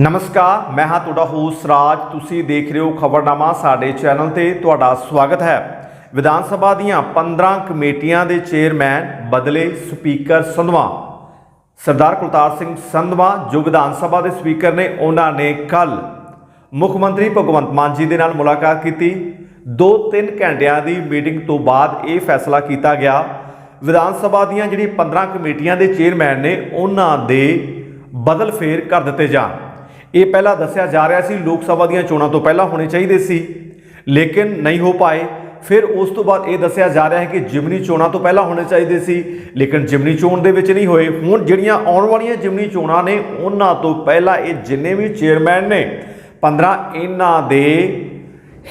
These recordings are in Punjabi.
ਨਮਸਕਾਰ, ਮੈਂ ਹਾਂ ਤੁਹਾਡਾ ਹੋਸਟ ਰਾਜ। ਤੁਸੀਂ ਦੇਖ ਰਹੇ ਹੋ ਖਬਰਨਾਮਾ ਸਾਡੇ ਚੈਨਲ ਤੇ। ਤੁਹਾਡਾ ਸਵਾਗਤ ਹੈ। ਵਿਧਾਨ ਸਭਾ ਦੀਆਂ 15 ਕਮੇਟੀਆਂ ਦੇ ਚੇਅਰਮੈਨ ਬਦਲੇ ਸਪੀਕਰ ਸੰਧਵਾ। ਸਰਦਾਰ ਕੁਲਤਾਰ ਸਿੰਘ ਸੰਧਵਾ, ਜੋ ਵਿਧਾਨ ਸਭਾ ਦੇ ਸਪੀਕਰ ਨੇ, ਉਹਨਾਂ ਨੇ ਕੱਲ ਮੁੱਖ ਮੰਤਰੀ ਭਗਵੰਤ ਮਾਨ ਜੀ ਦੇ ਨਾਲ ਮੁਲਾਕਾਤ ਕੀਤੀ। 2-3 ਘੰਟਿਆਂ ਦੀ ਮੀਟਿੰਗ ਤੋਂ ਬਾਅਦ ਇਹ ਫੈਸਲਾ ਕੀਤਾ ਗਿਆ। ਵਿਧਾਨ ਸਭਾ ਦੀਆਂ ਜਿਹੜੀ 15 ਕਮੇਟੀਆਂ ਦੇ ਚੇਅਰਮੈਨ ਨੇ, ਉਹਨਾਂ ਦੇ ਬਦਲ ਫੇਰ ਕਰ ਦਿੱਤੇ ਜਾਣ। ਇਹ ਪਹਿਲਾਂ ਦੱਸਿਆ ਜਾ ਰਿਹਾ ਸੀ, ਲੋਕ ਸਭਾ ਦੀਆਂ ਚੋਣਾਂ ਤੋਂ ਪਹਿਲਾਂ ਹੋਣੇ ਚਾਹੀਦੇ ਸੀ, ਲੇਕਿਨ ਨਹੀਂ ਹੋ ਪਾਏ। ਫਿਰ ਉਸ ਤੋਂ ਬਾਅਦ ਇਹ ਦੱਸਿਆ ਜਾ ਰਿਹਾ ਹੈ ਕਿ ਜਿਮਨੀ ਚੋਣਾਂ ਤੋਂ ਪਹਿਲਾਂ ਹੋਣੇ ਚਾਹੀਦੇ ਸੀ, ਲੇਕਿਨ ਜਿਮਨੀ ਚੋਣ ਦੇ ਵਿੱਚ ਨਹੀਂ ਹੋਏ। ਹੁਣ ਜਿਹੜੀਆਂ ਆਉਣ ਵਾਲੀਆਂ ਜਿਮਨੀ ਚੋਣਾਂ ਨੇ, ਉਹਨਾਂ ਤੋਂ ਪਹਿਲਾਂ ਇਹ ਜਿੰਨੇ ਵੀ ਚੇਅਰਮੈਨ ਨੇ 15 ਇਹਨਾਂ ਦੇ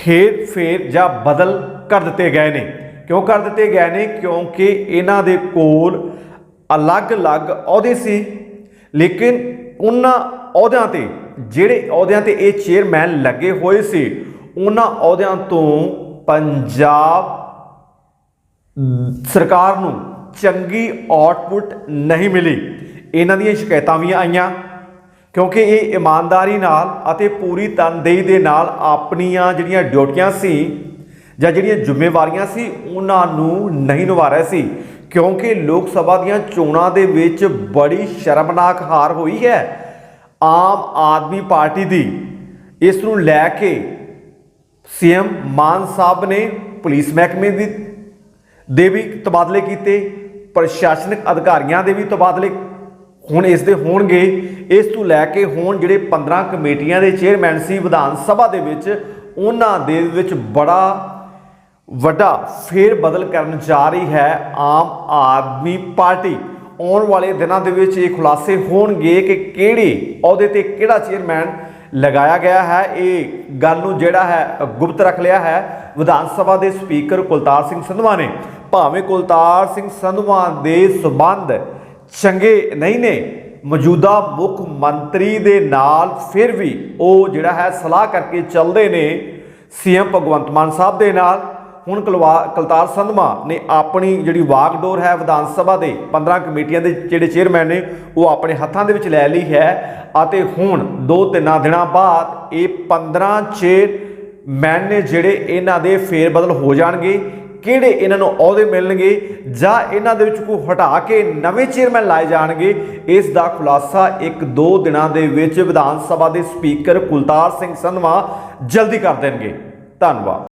ਹੇਰ ਫੇਰ ਜਾਂ ਬਦਲ ਕਰ ਦਿੱਤੇ ਗਏ ਨੇ। ਕਿਉਂ ਕਰ ਦਿੱਤੇ ਗਏ ਨੇ? ਕਿਉਂਕਿ ਇਹਨਾਂ ਦੇ ਕੋਲ ਅਲੱਗ-ਅਲੱਗ ਅਹੁਦੇ ਸੀ, ਲੇਕਿਨ ਉਹਨਾਂ ਅਹੁਦਿਆਂ ਤੇ ਜਿਹੜੇ ਅਹੁਦਿਆਂ ਤੇ ਇਹ ਚੇਅਰਮੈਨ ਲੱਗੇ ਹੋਏ ਸੀ, ਉਹਨਾਂ ਅਹੁਦਿਆਂ ਤੋਂ ਪੰਜਾਬ ਸਰਕਾਰ ਨੂੰ ਚੰਗੀ ਆਊਟਪੁੱਟ ਨਹੀਂ ਮਿਲੀ। ਇਹਨਾਂ ਦੀਆਂ ਸ਼ਿਕਾਇਤਾਂ ਵੀ ਆਈਆਂ, ਕਿਉਂਕਿ ਇਹ ਇਮਾਨਦਾਰੀ ਨਾਲ ਅਤੇ ਪੂਰੀ ਤਨਦੇਹੀ ਦੇ ਨਾਲ ਆਪਣੀਆਂ ਜਿਹੜੀਆਂ ਡਿਊਟੀਆਂ ਸੀ ਜਾਂ ਜਿਹੜੀਆਂ ਜ਼ਿੰਮੇਵਾਰੀਆਂ ਸੀ, ਉਹਨਾਂ ਨੂੰ ਨਹੀਂ ਨਿਭਾ ਰਿਹਾ ਸੀ, ਕਿਉਂਕਿ ਲੋਕ ਸਭਾ ਦੀਆਂ ਚੋਣਾਂ ਦੇ ਵਿੱਚ ਬੜੀ ਸ਼ਰਮਨਾਕ ਹਾਰ ਹੋਈ ਹੈ। ਆਮ ਆਦਮੀ ਪਾਰਟੀ ਦੀ ਇਸ ਨੂੰ ਲੈ ਕੇ ਸੀਐਮ ਮਾਨ ਸਾਹਿਬ ਨੇ ਪੁਲਿਸ ਮਹਿਕਮੇ ਦੀ ਦੇ ਵੀ ਤਬਾਦਲੇ ਕੀਤੇ, ਪ੍ਰਸ਼ਾਸਨਿਕ ਅਧਿਕਾਰੀਆਂ ਦੇ ਵੀ ਤਬਾਦਲੇ ਹੁਣ ਇਸ ਦੇ ਹੋਣਗੇ। ਇਸ ਤੋਂ ਲੈ ਕੇ ਹੁਣ ਜਿਹੜੇ 15 ਕਮੇਟੀਆਂ ਦੇ ਚੇਅਰਮੈਨ ਸੀ ਵਿਧਾਨ ਸਭਾ ਦੇ ਵਿੱਚ, ਉਹਨਾਂ ਦੇ ਵਿੱਚ ਬੜਾ ਵੱਡਾ ਫੇਰ ਬਦਲ ਕਰਨ ਜਾ ਰਹੀ ਹੈ ਆਮ ਆਦਮੀ ਪਾਰਟੀ। ਆਉਣ ਵਾਲੇ ਦਿਨਾਂ ਦੇ ਵਿੱਚ ਇਹ ਖੁਲਾਸੇ ਹੋਣਗੇ ਕਿ ਕਿਹੜੇ ਅਹੁਦੇ ਤੇ ਕਿਹੜਾ ਚੇਅਰਮੈਨ ਲਗਾਇਆ ਗਿਆ ਹੈ। ਇਹ ਗੱਲ ਨੂੰ ਜਿਹੜਾ ਹੈ, ਗੁਪਤ ਰੱਖ ਲਿਆ ਹੈ। ਵਿਧਾਨ ਸਭਾ ਦੇ ਸਪੀਕਰ ਕੁਲਤਾਰ ਸਿੰਘ ਸੰਧਵਾ ਨੇ। ਭਾਵੇਂ ਕੁਲਤਾਰ ਸਿੰਘ ਸੰਧਵਾ ਦੇ ਸਬੰਧ ਚੰਗੇ ਨਹੀਂ ਨੇ, ਮੌਜੂਦਾ ਮੁੱਖ ਮੰਤਰੀ ਦੇ ਨਾਲ ਫਿਰ ਵੀ ਉਹ ਜਿਹੜਾ ਹੈ ਸਲਾਹ ਕਰਕੇ ਚੱਲਦੇ ਨੇ। ਸੀਐਮ ਭਗਵੰਤ ਮਾਨ ਸਾਹਿਬ ਦੇ ਨਾਲ। ਹੁਣ ਕੁਲਵਾ- ਕੁਲਤਾਰ ਸੰਧਵਾ ਨੇ ਆਪਣੀ ਜਿਹੜੀ ਵਾਗਡੋਰ ਹੈ ਵਿਧਾਨ ਸਭਾ ਦੇ 15 ਕਮੇਟੀਆਂ ਦੇ ਜਿਹੜੇ ਚੇਅਰਮੈਨ ਨੇ, ਉਹ ਆਪਣੇ ਹੱਥਾਂ ਦੇ ਵਿੱਚ ਲੈ ਲਈ ਹੈ ਅਤੇ ਹੁਣ ਦੋ ਤਿੰਨਾਂ ਦਿਨਾਂ ਬਾਅਦ ਇਹ 15 ਚੇਅਰਮੈਨ ਨੇ ਜਿਹੜੇ ਇਹਨਾਂ ਦੇ ਫੇਰ ਬਦਲ ਹੋ ਜਾਣਗੇ, ਕਿਹੜੇ ਇਹਨਾਂ ਨੂੰ ਅਹੁਦੇ ਮਿਲਣਗੇ ਜਾਂ ਇਹਨਾਂ ਦੇ ਵਿੱਚ ਕੋਈ ਹਟਾ ਕੇ ਨਵੇਂ ਚੇਅਰਮੈਨ ਲਾਏ ਜਾਣਗੇ, ਇਸ ਦਾ ਖੁਲਾਸਾ ਇੱਕ ਦੋ ਦਿਨਾਂ ਦੇ ਵਿੱਚ ਵਿਧਾਨ ਸਭਾ ਦੇ ਸਪੀਕਰ ਕੁਲਤਾਰ ਸਿੰਘ ਸੰਧਵਾ ਜਲਦੀ ਕਰ ਦੇਣਗੇ। ਧੰਨਵਾਦ।